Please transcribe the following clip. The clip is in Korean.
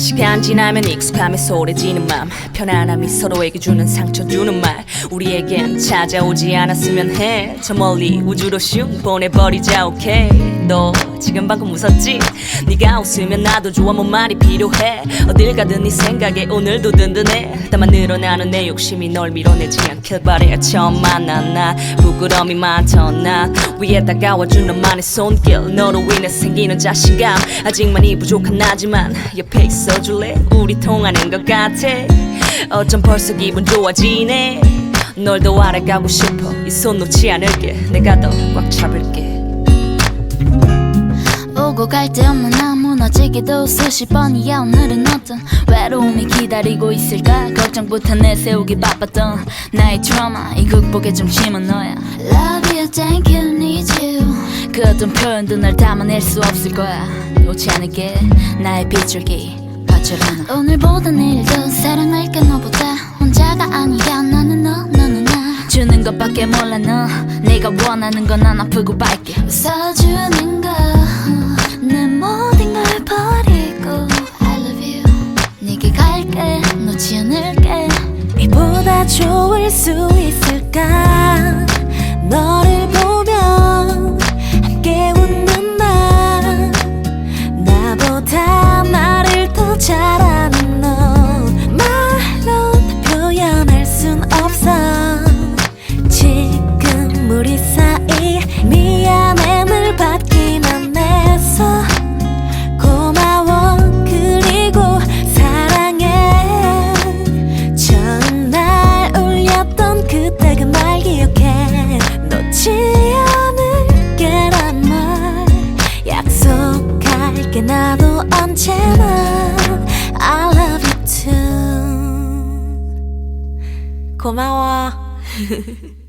시간 지나면 익숙함에 소리지는 맘. 편안함이 서로에게 주는 상처 주는 말. 우리에겐 찾아오지 않았으면 해. 저 멀리 우주로 슝 보내버리자 오케이 너 지금 방금 웃었지? 네가 웃으면 나도 좋아 뭔 말이 필요해? 어딜 가든 네 생각에 오늘도 든든해. 다만 늘어나는 내 욕심이 널 밀어내지 않길 바래. 처음 만난 나? 부끄러움이 많던 나 위에 다가와준 너만의 손길. 너로 인해 생기는 자신감. 아직 많이 부족한 나지만 옆에 있어줄래? 우리 통하는 것 같아. 어쩜 벌써 기분 좋아지네. 널 더 알아가고 싶어. 이 손 놓지 않을게. 내가 더 꽉 잡을게 갈 데 없는 나 무너지기도 수십 번이야. 오늘은 어떤 외로움이 기다리고 있을까? 걱정부터 내세우기 바빴던 나의 드라마. 이 극복의 중심은 너야. Love you, thank you, need you. 그 어떤 표현도 널 담아낼 수 없을 거야. 놓지 않을게 나의 빗줄기. 받쳐라. 오늘보다 내일도 사랑할게 너보다 혼자가 아니야. 나는 너 너는 나. 주는 것밖에 몰라 너. 내가 원하는 건 안 아프고 밝게 웃어주는 거 내 모든 걸 버리고 I love you. 내게 갈게. 놓지 않을게. 이보다 좋을 수 있을까 you too 고마워